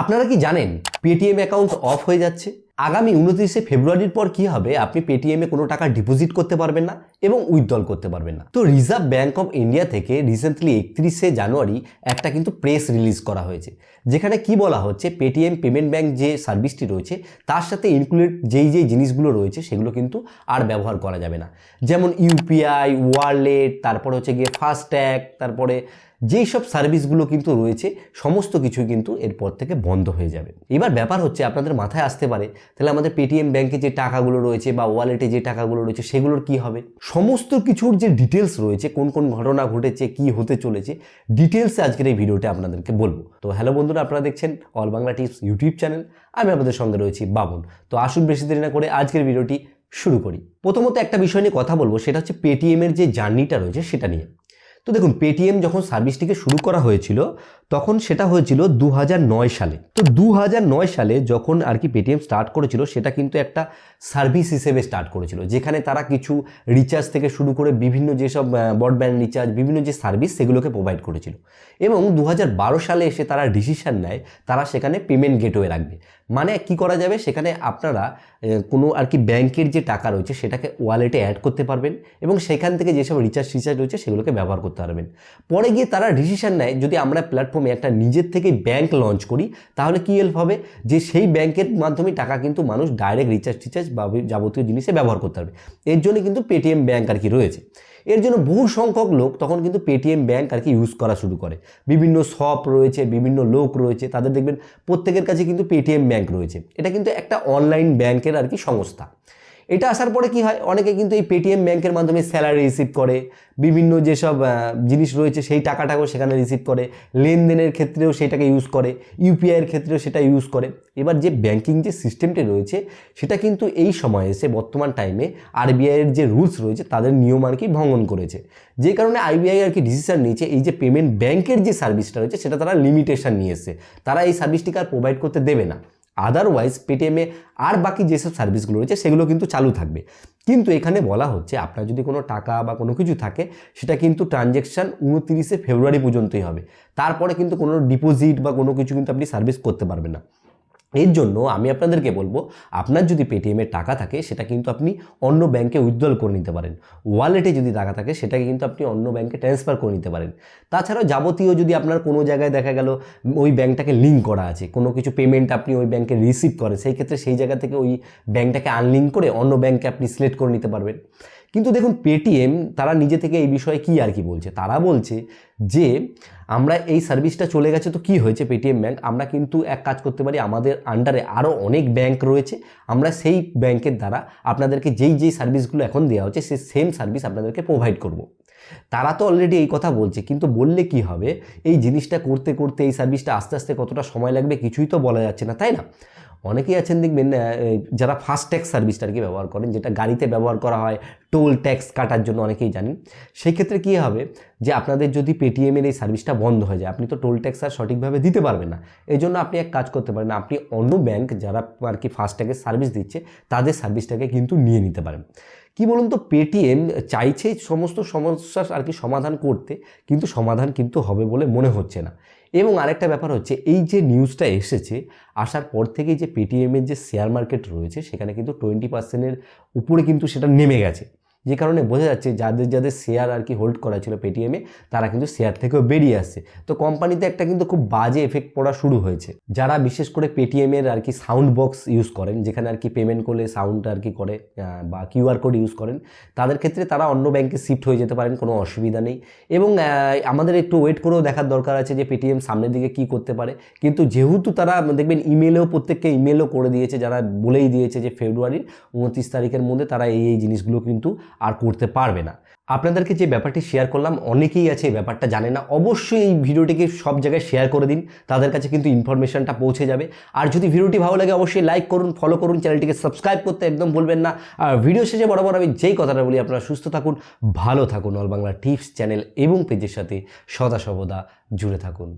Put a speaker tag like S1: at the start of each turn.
S1: আপনারা কি জানেন পেটিএম অ্যাকাউন্ট অফ হয়ে যাচ্ছে? আগামী উনত্রিশে ফেব্রুয়ারির পর কি হবে? আপনি পেটিএমে কোনো টাকা ডিপোজিট করতে পারবেন না এবং উইথড্রল করতে পারবেন না। তো রিজার্ভ ব্যাঙ্ক অফ ইন্ডিয়া থেকে রিসেন্টলি একত্রিশে জানুয়ারি একটা কিন্তু প্রেস রিলিজ করা হয়েছে। যেখানে কি বলা হচ্ছে? পেটিএম পেমেন্ট ব্যাঙ্ক যে সার্ভিসটি রয়েছে, তার সাথে ইনক্লুডেড যেই যেই জিনিসগুলো রয়েছে, সেগুলো কিন্তু আর ব্যবহার করা যাবে না। যেমন ইউপিআই ওয়ালেট তারপরে হচ্ছে গিয়ে ফাস্ট্যাগ তারপরে যেই সব সার্ভিসগুলো কিন্তু রয়েছে, সমস্ত কিছু কিন্তু এরপর থেকে বন্ধ হয়ে যাবে। এবার ব্যাপার হচ্ছে আপনাদের মাথায় আসতে পারে, তাহলে আমাদের পেটিএম ব্যাংকে যে টাকাগুলো রয়েছে বা ওয়ালেটে যে টাকাগুলো রয়েছে সেগুলোর কি হবে? সমস্ত কিছুর যে ডিটেলস রয়েছে, কোন কোন ঘটনা ঘটেছে, কি হতে চলেছে ডিটেলসে আজকের এই ভিডিওটা আপনাদেরকে বলব। তো হ্যালো বন্ধুরা, আপনারা দেখছেন all Bangla tips YouTube channel আমি আপনাদের সঙ্গে রয়েছি বাবন। তো আসুন বেশি দেরি না করে আজকের ভিডিওটি শুরু করি। প্রথমত একটা বিষয় নিয়ে কথা বলব, সেটা হচ্ছে পেটিএমের যে জার্নিটা রয়েছে সেটা নিয়ে। তো দেখুন পেটিএম যখন সার্ভিসটিকে শুরু করা হয়েছিল, তখন সেটা হয়েছিল দু হাজার নয় সালে। তো দু হাজার নয় সালে যখন আর কি পেটিএম স্টার্ট করেছিল, সেটা কিন্তু একটা সার্ভিস হিসেবে স্টার্ট করেছিল। যেখানে তারা কিছু রিচার্জ থেকে শুরু করে বিভিন্ন যেসব ব্রডব্যান্ড রিচার্জ বিভিন্ন যে সার্ভিস সেগুলোকে প্রোভাইড করেছিল। এবং দু হাজার বারো সালে এসে তারা ডিসিশন নেয়, তারা সেখানে পেমেন্ট গেটওয়ে রাখবে। মানে কি করা যাবে? সেখানে আপনারা কোনো আর কি ব্যাংকের যে টাকা রয়েছে, সেটাকে ওয়ালেটে অ্যাড করতে পারবেন এবং সেখান থেকে যেসব রিচার্জ রিচার্জ রয়েছে, সেগুলোকে ব্যবহার করতে পারবেন। পরে গিয়ে তারা ডিসিশন নেয়, যদি আমরা প্ল্যাটফর্মে একটা নিজের থেকে ব্যাংক লঞ্চ করি, তাহলে কী হেল্প হবে? যে সেই ব্যাংকের মাধ্যমে টাকা কিন্তু মানুষ ডাইরেক্ট রিচার্জ টিচার্জ বা যাবতীয় জিনিসে ব্যবহার করতে পারবে। এর জন্য কিন্তু পেটিএম ব্যাংক আর কি রয়েছে। এর জন্য বহু সংখ্যক লোক তখন কিন্তু পেটিএম ব্যাংক আর কি ইউজ করা শুরু করে। বিভিন্ন শপ রয়েছে, বিভিন্ন লোক রয়েছে, তাদের দেখবেন প্রত্যেকের কাছে কিন্তু পেটিএম ব্যাংক রয়েছে। এটা কিন্তু একটা অনলাইন ব্যাংকের আর কি সংস্থা। এটা আসার পরে কি হয়? অনেকে কিন্তু এই পেটিএম ব্যাংকের মাধ্যমে স্যালারি রিসিভ করে। বিভিন্ন যেসব জিনিস রয়েছে সেই টাকাটাকেও সেখানে রিসিভ করে। লেনদেনের ক্ষেত্রেও সেটাকে ইউজ করে। ইউপিআইয়ের ক্ষেত্রেও সেটা ইউজ করে। এবার যে ব্যাংকিং যে সিস্টেমটি রয়েছে, সেটা কিন্তু এই সময় এসে বর্তমান টাইমে আরবিআইয়ের যে রুলস রয়েছে, তাদের নিয়ম আর কি ভঙ্গন করেছে। যে কারণে আরবিআই আর কি ডিসিশন নিয়েছে, এই যে পেমেন্ট ব্যাংকের যে সার্ভিসটা রয়েছে, সেটা তারা লিমিটেশন নিয়ে এসেছে। তারা এই সার্ভিসটিকে আর প্রোভাইড করতে দেবে না। আদারওয়াইজ পেটিএমে আর বাকি যেসব সার্ভিসগুলো রয়েছে, সেগুলো কিন্তু চালু থাকবে। কিন্তু এখানে বলা হচ্ছে, আপনার যদি কোনো টাকা বা কোনো কিছু থাকে, সেটা কিন্তু ট্রানজ্যাকশান উনতিরিশে ফেব্রুয়ারি পর্যন্তই হবে। তারপরে কিন্তু কোনো ডিপোজিট বা কোনো কিছু কিন্তু আপনি সার্ভিস করতে পারবেন না। এর জন্য আমি আপনাদেরকে বলব, আপনার যদি পেটিএমের টাকা থাকে, সেটা কিন্তু আপনি অন্য ব্যাংকে উইথড্রল করে নিতে পারেন। ওয়ালেটে যদি টাকা থাকে, সেটাকে কিন্তু আপনি অন্য ব্যাংকে ট্রান্সফার করে নিতে পারেন। তাছাড়াও যাবতীয় যদি আপনার কোনো জায়গায় দেখা গেল, ওই ব্যাংকটাকে লিঙ্ক করা আছে, কোনো কিছু পেমেন্ট আপনি ওই ব্যাংকে রিসিভ করেন, সেই ক্ষেত্রে সেই জায়গা থেকে ওই ব্যাংকটাকে আনলিঙ্ক করে অন্য ব্যাংকে আপনি সিলেক্ট করে নিতে পারবেন। কিন্তু দেখুন পেটিএম তারা নিজে থেকে এই বিষয়ে কি আর কি বলছে? তারা বলছে যে, আমরা এই সার্ভিসটা চলে গেছে তো কি হয়েছে পেটিএম ব্যাংক আমরা কিন্তু এক কাজ করতে পারি, আমাদের আন্ডারে আরও অনেক ব্যাংক রয়েছে। আমরা সেই ব্যাংকের দ্বারা আপনাদেরকে যেই যেই সার্ভিসগুলো এখন দেওয়া হচ্ছে, সেই সেম সার্ভিস আপনাদেরকে প্রোভাইড করব। তারা তো অলরেডি এই কথা বলছে, কিন্তু বললে কি হবে? এই জিনিসটা করতে করতে এই সার্ভিসটা আস্তে আস্তে কতটা সময় লাগবে কিছুই তো বলা যাচ্ছে না, তাই না? অনেকেই আছেন দেখবেন যারা ফাস্ট ট্যাক্স সার্ভিসটা কি ব্যবহার করেন, যেটা গাড়িতে ব্যবহার করা হয় টোল ট্যাক্স কাটার জন্য অনেকেই জানেন। সেই ক্ষেত্রে কী হবে যে আপনাদের যদি পেটিএমের এই সার্ভিসটা বন্ধ হয়ে যায়, আপনি তো টোল ট্যাক্স আর সঠিকভাবে দিতে পারবেন না। এই জন্য আপনি এক কাজ করতে পারেন, আপনি অন্য ব্যাংক যারা আর কি ফাস্ট ট্যাগের সার্ভিস দিচ্ছে, তাদের সার্ভিসটাকে কিন্তু নিয়ে নিতে পারেন। কি বলুন তো পেটিএম চাইছে সমস্ত সমস্যার আর কি সমাধান করতে, কিন্তু সমাধান কিন্তু হবে বলে মনে হচ্ছে না। এবং আরেকটা ব্যাপার হচ্ছে, এই যে নিউজটা এসেছে, আসার পর থেকেই যে পেটিএমের যে শেয়ার মার্কেট রয়েছে, সেখানে কিন্তু টোয়েন্টি পার্সেন্টের উপরে কিন্তু সেটা নেমে গেছে। যে কারণে বোঝা যাচ্ছে যাদের যাদের শেয়ার আর কি হোল্ড করা ছিল পেটিএমে তারা কিন্তু শেয়ার থেকেও বেরিয়ে আসছে। তো কোম্পানিতে একটা কিন্তু খুব বাজে এফেক্ট পড়া শুরু হয়েছে। যারা বিশেষ করে পেটিএমের আর কি সাউন্ড বক্স ইউজ করেন, যেখানে আর কি পেমেন্ট করলে সাউন্ড আর কি করে বা কিউআর কোড ইউজ করেন, তাদের ক্ষেত্রে তারা অন্য ব্যাংকে শিফট হয়ে যেতে পারেন, কোনো অসুবিধা নেই। এবং আমাদের একটু ওয়েট করেও দেখার দরকার আছে যে পেটিএম সামনের দিকে কি করতে পারে। কিন্তু যেহেতু তারা দেখবেন ইমেলেও প্রত্যেককে ইমেলও করে দিয়েছে, যারা বলেই দিয়েছে যে ফেব্রুয়ারির উনত্রিশ তারিখের মধ্যে তারা এই এই জিনিসগুলো কিন্তু আর করতে পারবে না। আপনাদেরকে যে ব্যাপারটি শেয়ার করলাম, অনেকেই আছে এই ব্যাপারটা জানে না। অবশ্যই এই ভিডিওটিকে সব জায়গায় শেয়ার করে দিন। তাদের কাছে কিন্তু ইনফরমেশনটা পৌঁছে যাবে। আর যদি ভিডিওটি ভালো লাগে, অবশ্যই লাইক করুন ফলো করুন চ্যানেলটিকে সাবস্ক্রাইব করতে একদম ভুলবেন না। আর ভিডিও শেষে বরাবর আমি যেই কথাটা বলি, আপনারা সুস্থ থাকুন, ভালো থাকুন। অল বাংলা টিপস চ্যানেল এবং পেজের সাথে সদা সর্বদা জুড়ে থাকুন।